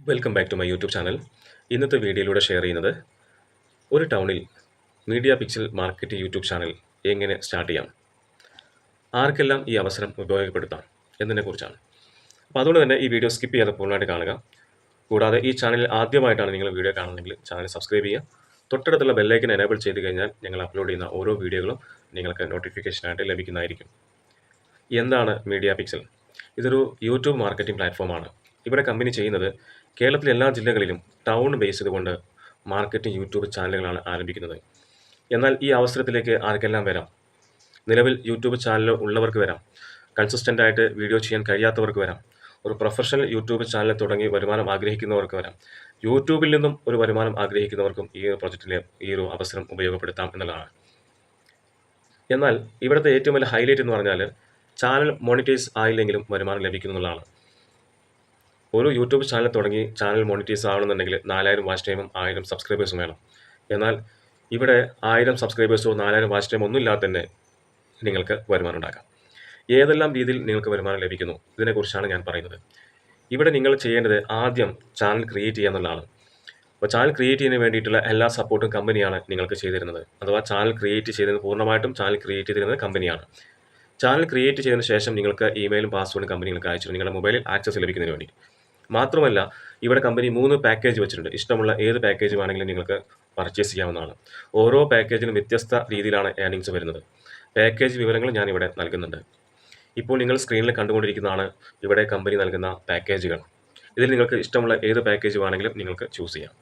Welcome back to my YouTube channel ഇന്നത്തെ വീഡിയോയിലൂടെ share ചെയ്യുന്നത് ഒരു ടൗണിൽ media pixel market YouTube channel എങ്ങനെ സ്റ്റാർട്ട് ചെയ്യാം? ആർക്കെല്ലാം ഈ അവസരം ഉപയോഗപ്പെടുത്താം എന്നതിനെക്കുറിച്ചാണ് അപ്പോൾ അതുകൊണ്ട് തന്നെ ഈ വീഡിയോ സ്കിപ്പ് ചെയ്യാതെ പൂർണമായിട്ട് കാണുക. കൂടാതെ ഈ ചാനലിൽ ആദ്യമായിട്ടാണ് നിങ്ങൾ വീഡിയോ കാണുന്നതെങ്കിൽ ചാനൽ സബ്സ്ക്രൈബ് ചെയ്യുക. തൊട്ടടുത്തുള്ള ബെല്ലൈക്കൻ എനേബിൾ ചെയ്ത് കഴിഞ്ഞാൽ ഞങ്ങൾ അപ്ലോഡ് ചെയ്യുന്ന ഓരോ വീഡിയോകളും നിങ്ങൾക്ക് നോട്ടിഫിക്കേഷനായിട്ട് ലഭിക്കുന്നതായിരിക്കും. എന്താണ് മീഡിയ പിക്സൽ ഇതൊരു യൂട്യൂബ് മാർക്കറ്റിംഗ് പ്ലാറ്റ്ഫോമാണ് ഇവിടെ കമ്പനി ചെയ്യുന്നത് കേരളത്തിലെ എല്ലാ ജില്ലകളിലും ടൗൺ ബേസ് ചെയ്തുകൊണ്ട് മാർക്കറ്റിംഗ് യൂട്യൂബ് ചാനലുകളാണ് ആരംഭിക്കുന്നത്. എന്നാൽ ഈ അവസരത്തിലേക്ക് ആർക്കെല്ലാം വരാം? നിലവിൽ യൂട്യൂബ് ചാനൽ ഉള്ളവർക്ക് വരാം. കൺസിസ്റ്റന്റ് ആയിട്ട് വീഡിയോ ചെയ്യാൻ കഴിയാത്തവർക്ക് വരാം. ഒരു പ്രൊഫഷണൽ യൂട്യൂബ് ചാനൽ തുടങ്ങി വരുമാനം ആഗ്രഹിക്കുന്നവർക്ക് വരാം. യൂട്യൂബിൽ നിന്നും ഒരു വരുമാനം ആഗ്രഹിക്കുന്നവർക്കും ഈ ഒരു പ്രൊജക്റ്റിലെ ഈ ഒരു അവസരം ഉപയോഗപ്പെടുത്താം എന്നുള്ളതാണ്. എന്നാൽ ഇവിടുത്തെ ഏറ്റവും വലിയ ഹൈലൈറ്റ് എന്ന് പറഞ്ഞാൽ ചാനൽ മോണിറ്റൈസ് ആയില്ലെങ്കിലും വരുമാനം ലഭിക്കുന്നുള്ളതാണ്. ഒരു യൂട്യൂബ് ചാനൽ തുടങ്ങി ചാനൽ മോണിറ്റൈസ് ആവണമെന്നുണ്ടെങ്കിൽ നാലായിരം വാച്ച് ടൈമും ആയിരം സബ്സ്ക്രൈബേഴ്സും വേണം. എന്നാൽ ഇവിടെ ആയിരം സബ്സ്ക്രൈബേഴ്സോ നാലായിരം വാച്ച് ടൈം ഒന്നും ഇല്ലാതെ തന്നെ നിങ്ങൾക്ക് വരുമാനം ഉണ്ടാക്കാം. ഏതെല്ലാം രീതിയിൽ നിങ്ങൾക്ക് വരുമാനം ലഭിക്കുന്നു? ഇതിനെക്കുറിച്ചാണ് ഞാൻ പറയുന്നത്. ഇവിടെ നിങ്ങൾ ചെയ്യേണ്ടത് ആദ്യം ചാനൽ ക്രിയേറ്റ് ചെയ്യുക എന്നുള്ളതാണ്. അപ്പോൾ ചാനൽ ക്രിയേറ്റ് ചെയ്യുന്നതിന് വേണ്ടിയിട്ടുള്ള എല്ലാ സപ്പോർട്ടും കമ്പനിയാണ് നിങ്ങൾക്ക് ചെയ്തിരുന്നത് അഥവാ ചാനൽ ക്രിയേറ്റ് ചെയ്തിരുന്നത് പൂർണമായിട്ടും ചാനൽ ക്രിയേറ്റ് ചെയ്തിരുന്നത് കമ്പനിയാണ് ചാനൽ ക്രിയേറ്റ് ചെയ്തതിന് ശേഷം നിങ്ങൾക്ക് ഇമെയിലും പാസ്വേഡും കമ്പനി നിങ്ങൾക്ക് അയച്ചു നിങ്ങളുടെ മൊബൈലിൽ ആക്സസ് ലഭിക്കുന്നതിന് വേണ്ടി മാത്രമല്ല ഇവിടെ കമ്പനി മൂന്ന് പാക്കേജ് വെച്ചിട്ടുണ്ട്. ഇഷ്ടമുള്ള ഏത് പാക്കേജ് വേണമെങ്കിലും നിങ്ങൾക്ക് പർച്ചേസ് ചെയ്യാവുന്നതാണ്. ഓരോ പാക്കേജിനും വ്യത്യസ്ത രീതിയിലാണ് ഏർണിങ്സ് വരുന്നത്. പാക്കേജ് വിവരങ്ങൾ ഞാൻ ഇവിടെ നൽകുന്നുണ്ട്. ഇപ്പോൾ നിങ്ങൾ സ്ക്രീനിൽ കണ്ടുകൊണ്ടിരിക്കുന്നതാണ് ഇവിടെ കമ്പനി നൽകുന്ന പാക്കേജുകൾ ഇതിൽ നിങ്ങൾക്ക് ഇഷ്ടമുള്ള ഏത് പാക്കേജ് വേണമെങ്കിലും നിങ്ങൾക്ക് ചൂസ് ചെയ്യാം.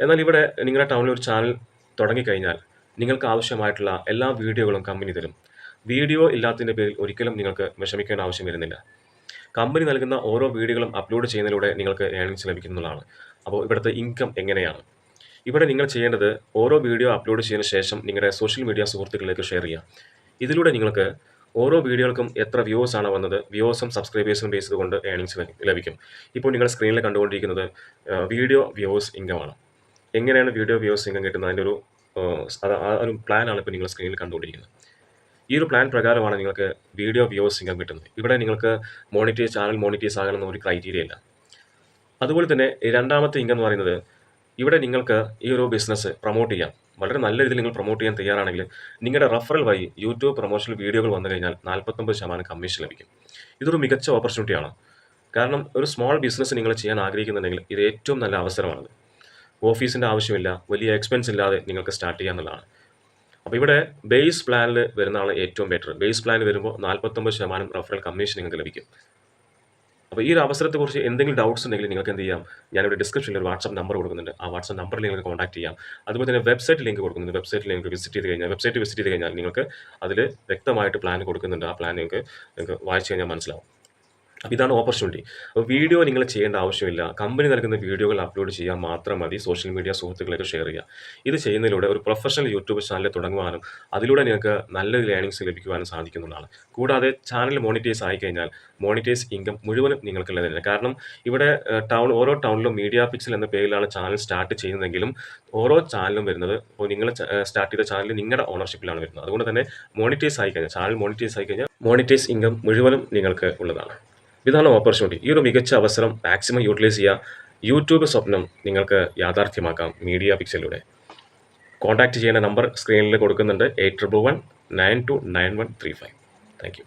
എന്നാൽ ഇവിടെ നിങ്ങളുടെ ടൗണിൽ ഒരു ചാനൽ തുടങ്ങിക്കഴിഞ്ഞാൽ നിങ്ങൾക്ക് ആവശ്യമായിട്ടുള്ള എല്ലാ വീഡിയോകളും കമ്പനി തരും. വീഡിയോ ഇല്ലാത്തതിന്റെ പേരിൽ ഒരിക്കലും നിങ്ങൾക്ക് വിഷമിക്കേണ്ട ആവശ്യം വരുന്നില്ല. കമ്പനി നൽകുന്ന ഓരോ വീഡിയോകളും അപ്ലോഡ് ചെയ്യുന്നതിലൂടെ നിങ്ങൾക്ക് ഏണിങ്സ് ലഭിക്കുന്നതാണ്. അപ്പോൾ ഇവിടുത്തെ ഇൻകം എങ്ങനെയാണ്? ഇവിടെ നിങ്ങൾ ചെയ്യേണ്ടത് ഓരോ വീഡിയോ അപ്ലോഡ് ചെയ്തതിന് ശേഷം നിങ്ങളുടെ സോഷ്യൽ മീഡിയ സുഹൃത്തുക്കളിലേക്ക് ഷെയർ ചെയ്യുക. ഇതിലൂടെ നിങ്ങൾക്ക് ഓരോ വീഡിയോകൾക്കും എത്ര വ്യൂസ് ആണ് വന്നത് വ്യൂസും സബ്സ്ക്രൈബേഴ്സും ബേസ് ചെയ്തുകൊണ്ട് ഏണിങ്സ് ലഭിക്കും. ഇപ്പോൾ നിങ്ങൾ സ്ക്രീനിൽ കണ്ടുകൊണ്ടിരിക്കുന്നത് വീഡിയോ വ്യൂസ് ഇൻകമാണ് എങ്ങനെയാണ് വീഡിയോ വ്യൂസ് ഇൻകം കിട്ടുന്നത്? അതിന്റെ ഒരു ആ ഒരു പ്ലാനാണ് ഇപ്പോൾ നിങ്ങൾ സ്ക്രീനിൽ കണ്ടുകൊണ്ടിരിക്കുന്നത്. ഈ ഒരു പ്ലാൻ പ്രകാരമാണ് നിങ്ങൾക്ക് വീഡിയോ വ്യൂസ് ഇൻകം കിട്ടുന്നത്. ഇവിടെ നിങ്ങൾക്ക് മോണിറ്റൈസ് ചാനൽ മോണിറ്റൈസ് ആകണമെന്ന ഒരു ക്രൈറ്റീരിയ ഇല്ല. അതുപോലെ തന്നെ രണ്ടാമത്തെ ഇൻകം എന്ന് പറയുന്നത് ഇവിടെ നിങ്ങൾക്ക് ഈ ഒരു ബിസിനസ് പ്രൊമോട്ട് ചെയ്യാം. വളരെ നല്ല രീതിയിൽ നിങ്ങൾ പ്രൊമോട്ട് ചെയ്യാൻ തയ്യാറാണെങ്കിൽ നിങ്ങളുടെ റഫറൽ വഴി യൂട്യൂബ് പ്രൊമോഷണൽ വീഡിയോകൾ വന്നു കഴിഞ്ഞാൽ നാൽപ്പത്തൊമ്പത് ശതമാനം കമ്മീഷൻ ലഭിക്കും. ഇതൊരു മികച്ച ഓപ്പർച്യൂണിറ്റിയാണ് കാരണം ഒരു സ്മോൾ ബിസിനസ് നിങ്ങൾ ചെയ്യാൻ ആഗ്രഹിക്കുന്നുണ്ടെങ്കിൽ ഇത് ഏറ്റവും നല്ല അവസരമാണത്. ഓഫീസിന്റെ ആവശ്യമില്ല വലിയ എക്സ്പെൻസ് ഇല്ലാതെ നിങ്ങൾക്ക് സ്റ്റാർട്ട് ചെയ്യാമെന്നുള്ളതാണ് അപ്പോൾ ഇവിടെ ബേസ് പ്ലാനിൽ വരുന്നതാണ് ഏറ്റവും ബെറ്റർ ബേസ് പ്ലാനിൽ വരുമ്പോൾ നാൽപ്പത്തൊമ്പത് ശതമാനം റഫറൽ കമ്മീഷൻ നിങ്ങൾക്ക് ലഭിക്കും. അപ്പോൾ ഈ ഒരു അവസരത്തെക്കുറിച്ച് എന്തെങ്കിലും ഡൗട്ട്സ് ഉണ്ടെങ്കിൽ നിങ്ങൾക്ക് എന്ത് ചെയ്യാം? ഞാനിവിടെ ഡിസ്ക്രിപ്ഷനിൽ ഒരു വാട്സപ്പ് നമ്പർ കൊടുക്കുന്നുണ്ട്. ആ വാട്സപ്പ് നമ്പറിൽ നിങ്ങൾക്ക് കോൺടാക്ട് ചെയ്യാം. അതുപോലെ തന്നെ വെബ്സൈറ്റ് ലിങ്ക് കൊടുക്കുന്നുണ്ട്. വെബ്സൈറ്റ് ലിങ്ക് വിസിറ്റ് ചെയ്ത് കഴിഞ്ഞാൽ വെബ്സൈറ്റ് വിസിറ്റ് ചെയ്ത് കഴിഞ്ഞാൽ നിങ്ങൾക്ക് അതിൽ വ്യക്തമായിട്ട് പ്ലാൻ കൊടുക്കുന്നുണ്ട്. ആ പ്ലാൻ നിങ്ങൾക്ക് നിങ്ങൾക്ക് വായിച്ചു കഴിഞ്ഞാൽ മനസ്സിലാവും. അപ്പോൾ ഇതാണ് ഓപ്പർച്യൂണിറ്റി അപ്പോൾ വീഡിയോ നിങ്ങൾ ചെയ്യേണ്ട ആവശ്യമില്ല. കമ്പനി നൽകുന്ന വീഡിയോകൾ അപ്ലോഡ് ചെയ്യാൻ മാത്രം മതി. സോഷ്യൽ മീഡിയ സുഹൃത്തുക്കളൊക്കെ ഷെയർ ചെയ്യുക. ഇത് ചെയ്യുന്നതിലൂടെ ഒരു പ്രൊഫഷണൽ യൂട്യൂബ് ചാനൽ തുടങ്ങുവാനും അതിലൂടെ നിങ്ങൾക്ക് നല്ല ലേണിങ്സ് ലഭിക്കുവാനും സാധിക്കുന്നതാണ് കൂടാതെ ചാനൽ മോണിറ്റൈസ് ആയിക്കഴിഞ്ഞാൽ മോണിറ്റൈസ് ഇൻകം മുഴുവനും നിങ്ങൾക്കുള്ളതല്ല കാരണം ഇവിടെ ടൗൺ ഓരോ ടൗണിലും മീഡിയ പിക്സൽ എന്ന പേരിലാണ് ചാനൽ സ്റ്റാർട്ട് ചെയ്യുന്നതെങ്കിലും ഓരോ ചാനലും വരുന്നത് ഇപ്പോൾ നിങ്ങൾ സ്റ്റാർട്ട് ചെയ്ത ചാനൽ നിങ്ങളുടെ ഓണർഷിപ്പിലാണ് വരുന്നത്. അതുകൊണ്ട് തന്നെ മോണിറ്റൈസ് ആയിക്കഴിഞ്ഞാൽ ചാനൽ മോണിറ്റൈസ് ആയിക്കഴിഞ്ഞാൽ മോണിറ്റൈസ് ഇൻകം മുഴുവനും നിങ്ങൾക്ക് ഉള്ളതാണ്. ഇതാണ് ഓപ്പർച്യൂണിറ്റി ഈ ഒരു മികച്ച അവസരം മാക്സിമം യൂട്ടിലൈസ് ചെയ്യുക യൂട്യൂബ് സ്വപ്നം നിങ്ങൾക്ക് യാഥാർത്ഥ്യമാക്കാം മീഡിയ പിക്സലിലൂടെ. കോൺടാക്റ്റ് ചെയ്യേണ്ട നമ്പർ സ്ക്രീനിൽ കൊടുക്കുന്നുണ്ട്. Eight triple one nine two nine one three five. Thank you.